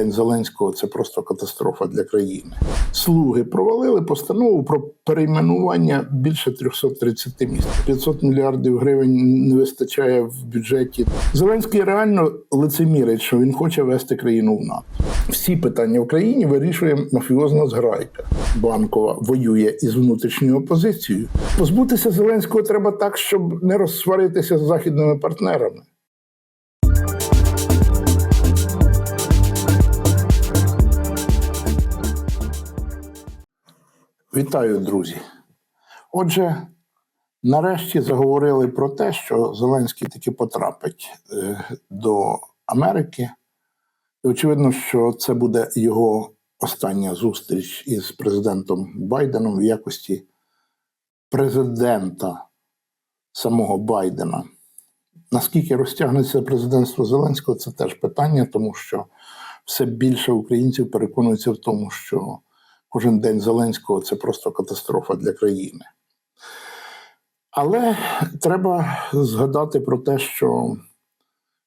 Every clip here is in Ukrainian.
день Зеленського це просто катастрофа для країни. Слуги провалили постанову про перейменування більше 330 міст. 500 мільярдів гривень не вистачає в бюджеті. Зеленський реально лицемірить, що він хоче вести країну в НАТО. Всі питання в країні вирішує мафіозна зграйка. Банкова воює із внутрішньою опозицією. Позбутися Зеленського треба так, щоб не розсваритися з західними партнерами. Вітаю, друзі. Отже, нарешті заговорили про те, що Зеленський таки потрапить е, до Америки. І очевидно, що це буде його остання зустріч із президентом Байденом в якості президента самого Байдена. Наскільки розтягнеться президентство Зеленського, це теж питання, тому що все більше українців переконуються в тому, що кожен день Зеленського це просто катастрофа для країни. Але треба згадати про те, що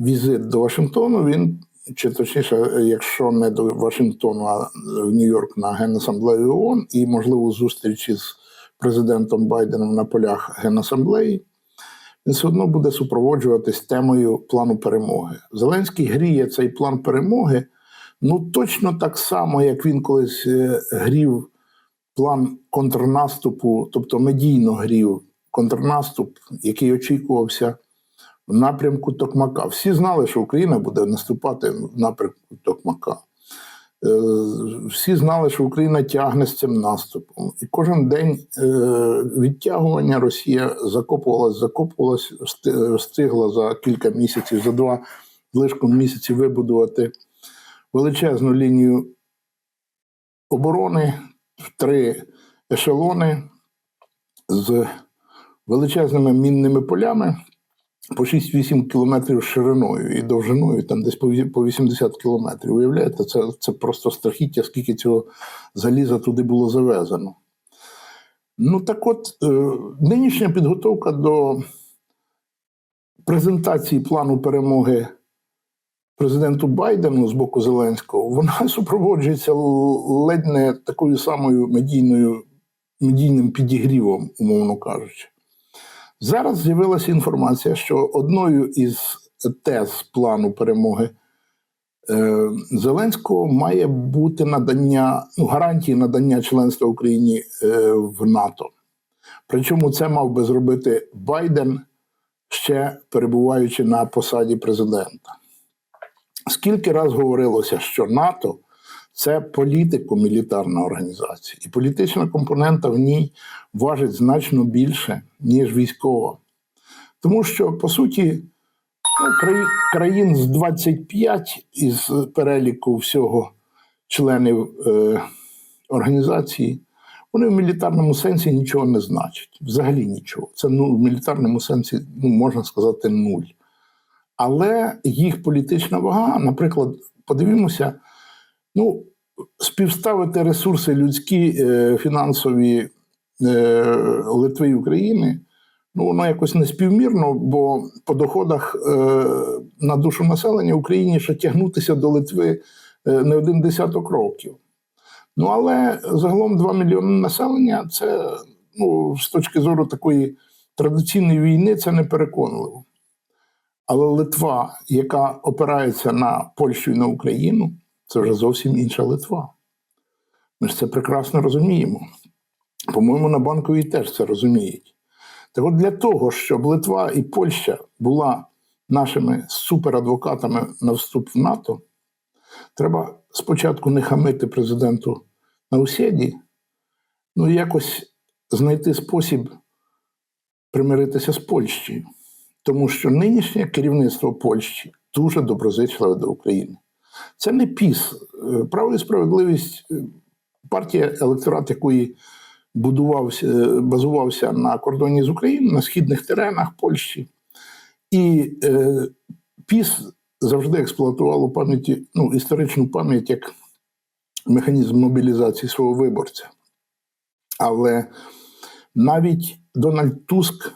візит до Вашингтону він, чи точніше, якщо не до Вашингтону, а в Нью-Йорк на Генасамблею ООН і можливу зустріч із президентом Байденом на полях Генасамблеї, він все одно буде супроводжуватись темою плану перемоги. Зеленський гріє цей план перемоги. Ну, точно так само, як він колись е, грів план контрнаступу, тобто медійно грів контрнаступ, який очікувався в напрямку Токмака. Всі знали, що Україна буде наступати в напрямку Токмака. Е, Всі знали, що Україна тягне з цим наступом. І кожен день е, відтягування Росія закопувалась, закопувалась, встигла за кілька місяців, за два лишком місяці вибудувати величезну лінію оборони в три ешелони з величезними мінними полями по 6-8 кілометрів шириною і довжиною, там десь по 80 кілометрів. Уявляєте, це, це просто страхіття, скільки цього заліза туди було завезено. Ну так от, е, нинішня підготовка до презентації плану перемоги президенту Байдену з боку Зеленського, вона супроводжується ледь не такою самою медійною, медійним підігрівом, умовно кажучи. Зараз з'явилася інформація, що одною із тез плану перемоги е, Зеленського має бути надання ну, гарантії надання членства Україні е, в НАТО. Причому це мав би зробити Байден, ще перебуваючи на посаді президента. Скільки раз говорилося, що НАТО це політико-мілітарна організація, і політична компонента в ній важить значно більше, ніж військова. Тому що, по суті, ну, краї- країн з 25 із переліку всього членів е, організації, вони в мілітарному сенсі нічого не значать. Взагалі нічого. Це ну, в мілітарному сенсі, ну, можна сказати, нуль. Але їх політична вага, наприклад, подивімося, ну, співставити ресурси людські, е, фінансові е, Литви і України, ну, воно якось неспівмірно, бо по доходах е, на душу населення Україні ще тягнутися до Литви не один десяток років. Ну, але загалом 2 мільйони населення це ну, з точки зору такої традиційної війни, це не переконливо. Але Литва, яка опирається на Польщу і на Україну, це вже зовсім інша Литва. Ми ж це прекрасно розуміємо. По-моєму, на банковій теж це розуміють. Так от для того, щоб Литва і Польща була нашими суперадвокатами на вступ в НАТО, треба спочатку не хамити президенту Наусєді, ну і якось знайти спосіб примиритися з Польщею. Тому що нинішнє керівництво Польщі дуже доброзичливе до України. Це не піс. Е, Право і справедливість е, партія, електорат якої будувався, е, базувався на кордоні з Україною, на східних теренах Польщі. І е, піс завжди експлуатувало пам'яті, ну, історичну пам'ять як механізм мобілізації свого виборця. Але навіть Дональд Туск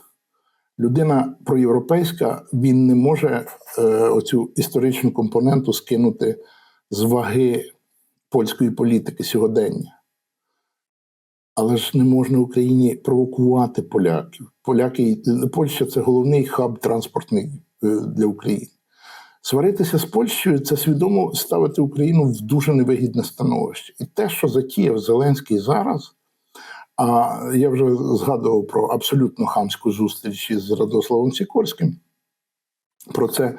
людина проєвропейська, він не може е, оцю історичну компоненту скинути з ваги польської політики сьогодення. Але ж не можна Україні провокувати поляків. Поляки, Польща це головний хаб транспортний е, для України. Сваритися з Польщею це свідомо ставити Україну в дуже невигідне становище. І те, що затіяв Зеленський зараз, а я вже згадував про абсолютно хамську зустріч із Радославом Сікорським. Про це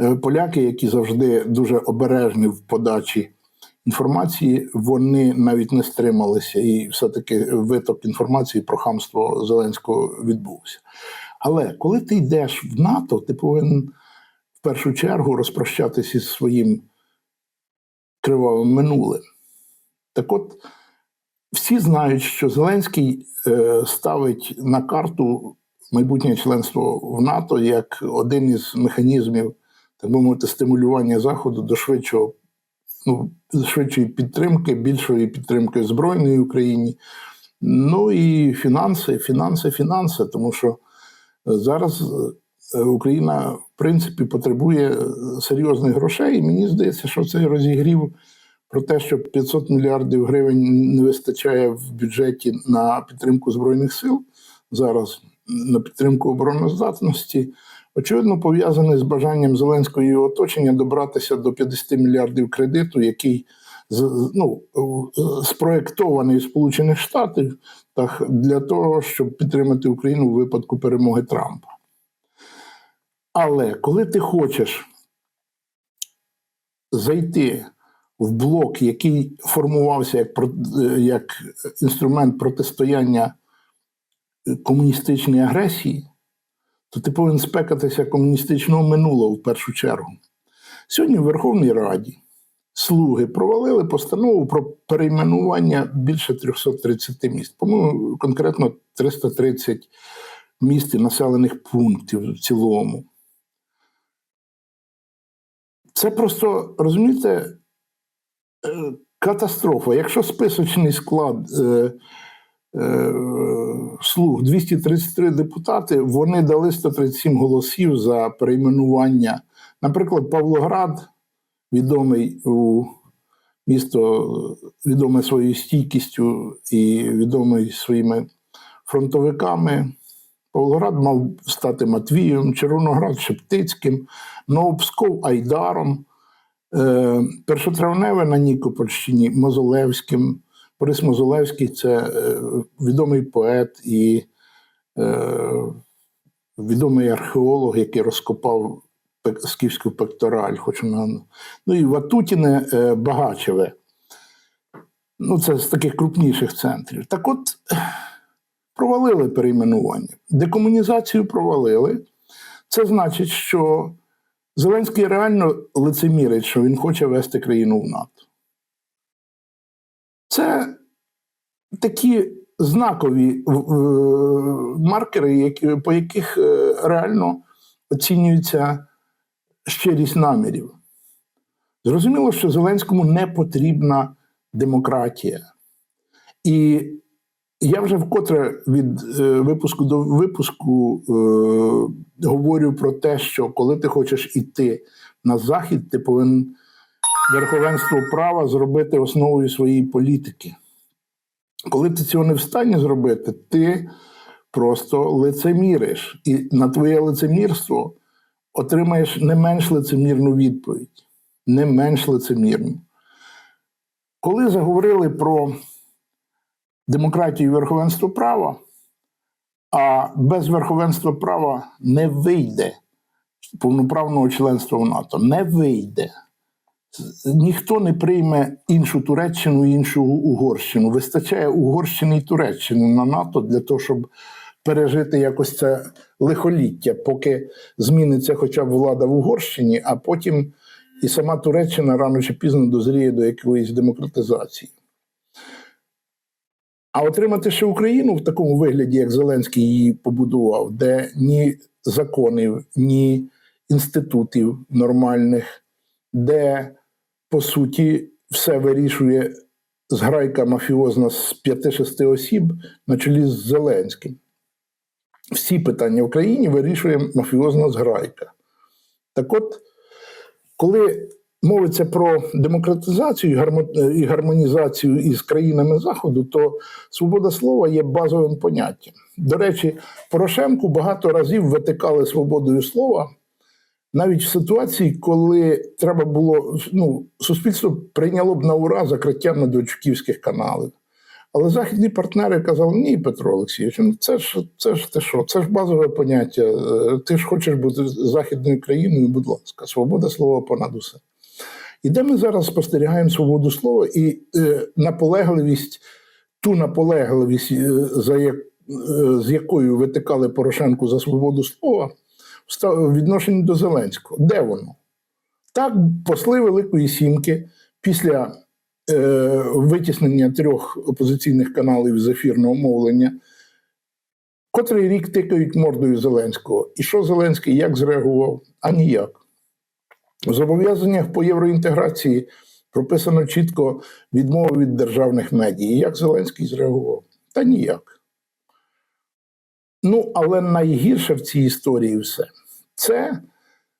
е, поляки, які завжди дуже обережні в подачі інформації, вони навіть не стрималися, і все-таки виток інформації про хамство Зеленського відбувся. Але коли ти йдеш в НАТО, ти повинен в першу чергу розпрощатися із своїм кривавим минулим. Так от, всі знають, що Зеленський е, ставить на карту майбутнє членство в НАТО як один із механізмів, так би мовити, стимулювання Заходу до швидшого, ну, швидшої підтримки, більшої підтримки Збройної Україні. Ну і фінанси, фінанси, фінанси, тому що зараз е, Україна, в принципі, потребує серйозних грошей. І мені здається, що цей розігрів про те, що 500 мільярдів гривень не вистачає в бюджеті на підтримку Збройних сил зараз, на підтримку обороноздатності, очевидно, пов'язаний з бажанням Зеленського і його оточення добратися до 50 мільярдів кредиту, який ну, спроєктований Сполучених Штатів так, для того, щоб підтримати Україну у випадку перемоги Трампа. Але коли ти хочеш зайти в блок, який формувався як, е, як інструмент протистояння комуністичній агресії, то ти повинен спекатися комуністичного минулого в першу чергу. Сьогодні в Верховній Раді слуги провалили постанову про перейменування більше 330 міст. По-моєму, конкретно 330 міст і населених пунктів в цілому. Це просто, розумієте, катастрофа. Якщо списочний склад е, е, слуг 233 депутати, вони дали 137 голосів за перейменування. Наприклад, Павлоград, відомий у місто, відоме своєю стійкістю і відомий своїми фронтовиками. Павлоград мав стати Матвієм, Червоноград Шептицьким, Новопсков Айдаром, е, Першотравневе на Нікопольщині Мозолевським. Борис Мозолевський це е, відомий поет і е, відомий археолог, який розкопав скіфську пектораль. Хочу на... Ну і Ватутіне е, Багачеве. Ну, це з таких крупніших центрів. Так от провалили перейменування. Декомунізацію провалили. Це значить, що Зеленський реально лицемірить, що він хоче вести країну в НАТО. Це такі знакові маркери, по яких е, реально оцінюється щирість намірів. Зрозуміло, що Зеленському не потрібна демократія. І я вже вкотре від е, випуску до випуску е, говорю про те, що коли ти хочеш іти на захід, ти повинен верховенство права зробити основою своєї політики. Коли ти цього не в стані зробити, ти просто лицеміриш. І на твоє лицемірство отримаєш не менш лицемірну відповідь. Не менш лицемірну. Коли заговорили про демократію і верховенство права, а без верховенства права не вийде повноправного членства в НАТО. Не вийде. Ніхто не прийме іншу Туреччину і іншу Угорщину. Вистачає Угорщини і Туреччини на НАТО для того, щоб пережити якось це лихоліття, поки зміниться хоча б влада в Угорщині, а потім і сама Туреччина рано чи пізно дозріє до якоїсь демократизації. А отримати ще Україну в такому вигляді, як Зеленський її побудував, де ні законів, ні інститутів нормальних, де по суті все вирішує зграйка мафіозна з 5-6 осіб на чолі з Зеленським. Всі питання в країні вирішує мафіозна зграйка. Так от, коли мовиться про демократизацію і гармо- і гармонізацію із країнами Заходу, то свобода слова є базовим поняттям. До речі, Порошенку багато разів витикали свободою слова. Навіть в ситуації, коли треба було, ну, суспільство прийняло б на ура закриття медведчуківських каналів. Але західні партнери казали: ні, Петро Олексійович, ну це ж це ж ти що? Це ж базове поняття. Е, Ти ж хочеш бути західною країною, будь ласка, свобода слова понад усе. І де ми зараз спостерігаємо свободу слова і е, наполегливість, ту наполегливість, е, за як, е, з якою витикали Порошенку за свободу слова, в відношенні до Зеленського. Де воно? Так, посли Великої Сімки після е, витіснення трьох опозиційних каналів з ефірного мовлення, котрий рік тикають мордою Зеленського. І що Зеленський як зреагував? А ніяк. У зобов'язаннях по євроінтеграції прописано чітко відмову від державних медій. Як Зеленський зреагував? Та ніяк. Ну, але найгірше в цій історії все це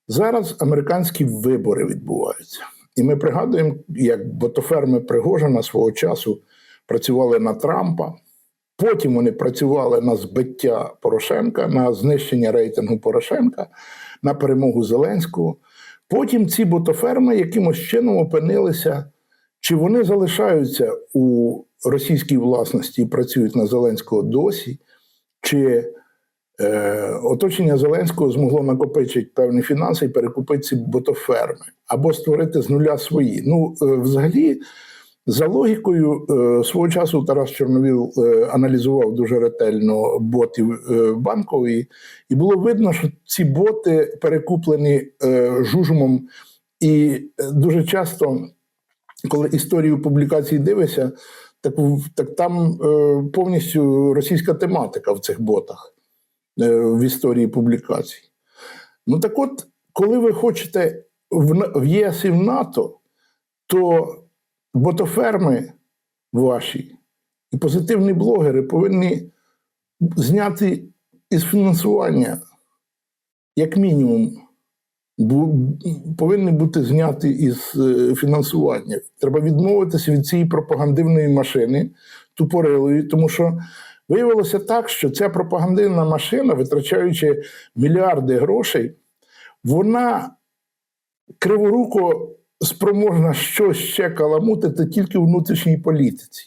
зараз американські вибори відбуваються. І ми пригадуємо, як ботоферми Пригожина свого часу працювали на Трампа. Потім вони працювали на збиття Порошенка, на знищення рейтингу Порошенка, на перемогу Зеленського. Потім ці ботоферми якимось чином опинилися, чи вони залишаються у російській власності і працюють на Зеленського досі, чи е, оточення Зеленського змогло накопичити певні фінанси і перекупити ці ботоферми або створити з нуля свої. Ну, е, взагалі, за логікою, е, свого часу Тарас Чорновіл е, аналізував дуже ретельно ботів е, банкової, і було видно, що ці боти перекуплені жужмом, і дуже часто, коли історію публікацій дивишся, так, так там повністю російська тематика в цих ботах в історії публікацій. Ну так от, коли ви хочете в ЄС і в НАТО, то ботоферми ваші і позитивні блогери повинні зняти із фінансування, як мінімум, повинні бути зняті із е, фінансування. Треба відмовитися від цієї пропагандивної машини тупорилої, тому що виявилося так, що ця пропагандивна машина, витрачаючи мільярди грошей, вона криворуко спроможна щось ще каламутити тільки в внутрішній політиці.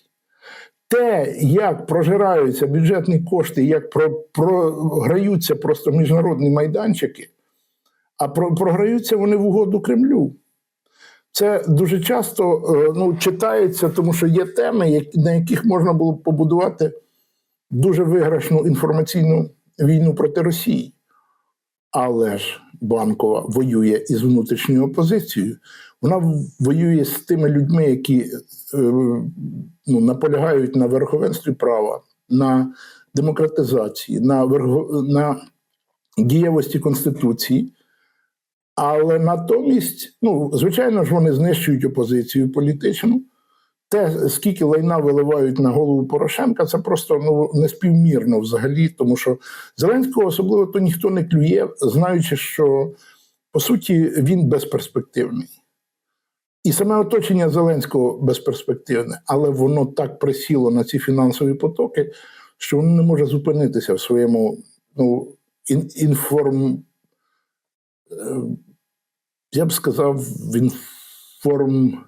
Те, як прожираються бюджетні кошти, як програються просто міжнародні майданчики, а про, програються вони в угоду Кремлю. Це дуже часто е, ну, читається, тому що є теми, на яких можна було б побудувати дуже виграшну інформаційну війну проти Росії. Але ж банкова воює із внутрішньою опозицією. Вона воює з тими людьми, які е, ну, наполягають на верховенстві права, на демократизації, на, на дієвості Конституції. Але натомість, ну, звичайно ж, вони знищують опозицію політичну. Те, скільки лайна виливають на голову Порошенка, це просто ну, неспівмірно взагалі, тому що Зеленського особливо то ніхто не клює, знаючи, що по суті він безперспективний. І саме оточення Зеленського безперспективне, але воно так присіло на ці фінансові потоки, що воно не може зупинитися в своєму ну, ін- інформ. е, Я б сказав, в інформ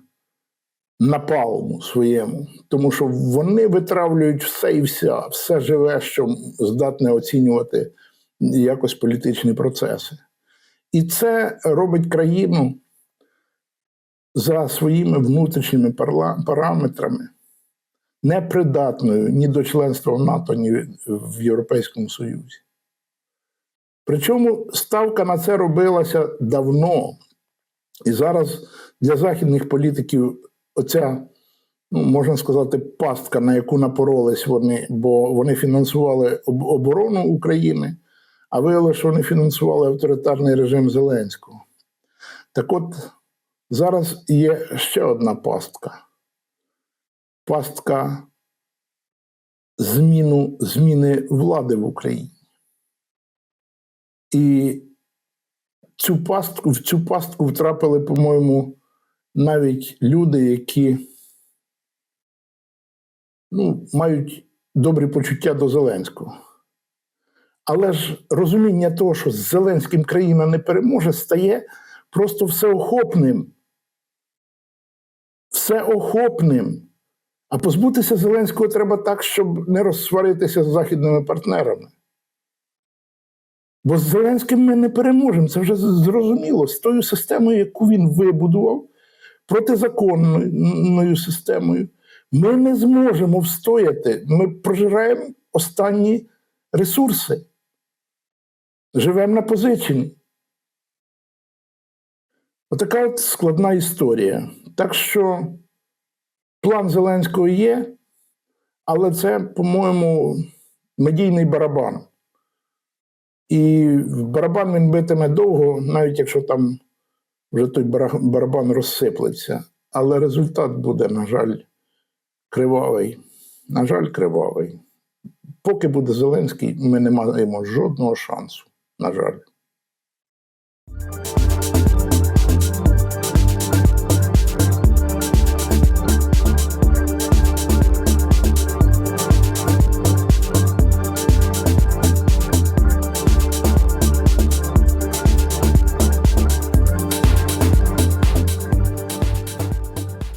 напалму своєму, тому що вони витравлюють все і вся, все живе, що здатне оцінювати якось політичні процеси. І це робить країну за своїми внутрішніми параметрами непридатною ні до членства в НАТО, ні в Європейському Союзі. Причому ставка на це робилася давно. І зараз для західних політиків оця, ну, можна сказати, пастка, на яку напоролись вони, бо вони фінансували оборону України, а виявилося, що вони фінансували авторитарний режим Зеленського. Так от зараз є ще одна пастка. Пастка зміну, зміни влади в Україні. І цю пастку, в цю пастку втрапили, по-моєму, навіть люди, які ну, мають добрі почуття до Зеленського. Але ж розуміння того, що з Зеленським країна не переможе, стає просто всеохопним. Всеохопним. А позбутися Зеленського треба так, щоб не розсваритися з західними партнерами. Бо з Зеленським ми не переможемо. Це вже зрозуміло. З тою системою, яку він вибудував, протизаконною системою, ми не зможемо встояти. Ми прожираємо останні ресурси. Живемо на позиченні. Отака от складна історія. Так що план Зеленського є, але це, по-моєму, медійний барабан. І барабан він битиме довго, навіть якщо там вже той барабан розсиплеться. Але результат буде, на жаль, кривавий. На жаль, кривавий. Поки буде Зеленський, ми не маємо жодного шансу. На жаль.